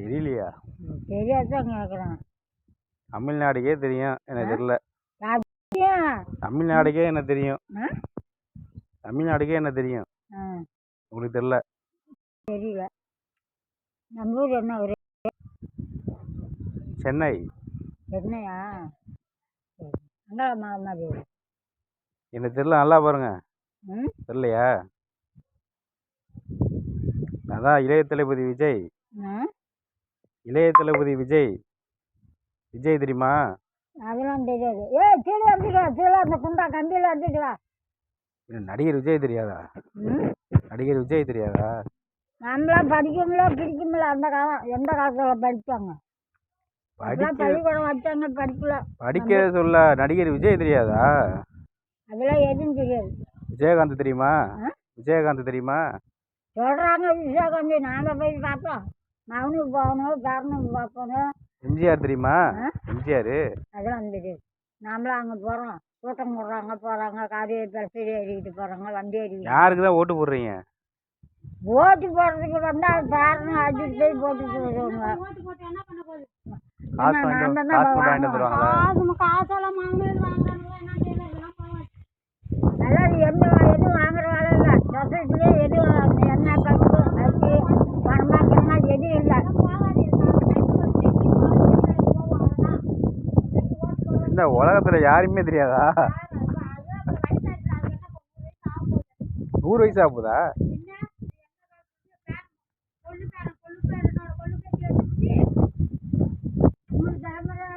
தெரியலையா? தெரியாதான் கேட்குறேன் தமிழ்நாடுக்கே தெரியும் எனக்கு தெரியல தமிழ்நாடுக்கே என்ன தெரியும்? தமிழ்நாடுக்கே என்ன தெரியும். உங்களுக்கு தெரியல தெரியல. நம்ம ஊர் என்ன ஒரு சென்னை. மாதிரி எனக்கு தெரியல நல்லா பாருங்க. தெரியலையா? அதான் இளைய தளபதி விஜய் இளைய தளபதி விஜய் விஜய் தெரியுமா? அதெல்லாம் தெரியாது. ஏ கீழே வா கீழே அந்த குண்டா கம்பியில் வா. என்ன நடிகர் விஜய் தெரியாதா? நடிகர் விஜய் தெரியாதா? நம்மளாம் படிக்கும்ல பிடிக்கும்ல அந்த காலம் எந்த காலத்தில் படிக்க பள்ளிக்கூடம் வச்சாங்க படிக்கல. படிக்க சொல்ல நடிகர் விஜய் தெரியாதா? அதெல்லாம் எதுவும் தெரியாது. விஜயகாந்த் தெரியுமா? விஜயகாந்த் தெரியுமா? சொல்கிறாங்க விசாகாந்தி நாங்கள் போய் பார்த்தோம். மகனுக்கு போகணும் பேரனுக்கு பார்க்கணும் எம்ஜிஆர் தெரியுமா? ஆ? எம்ஜிஆர். அதெல்லாம் தெரியாது நாமளும் அங்கே போகிறோம் கூட்டம் போடுறாங்க போகிறாங்க காரி பெருசரி ஏறிக்கிட்டு போகிறாங்க வண்டி ஏறிக்கிட்டு யாருக்கு தான் ஓட்டு போடுறீங்க? ஓட்டு போடுறதுக்கு வந்தால் பேரனை அடிச்சுட்டு போய் போட்டுட்டு வருவாங்க காசு என்ன, வாங்கிட்டு இந்த உலகத்துல யாருமே தெரியாதா? நூறு வயசு ஆகுதா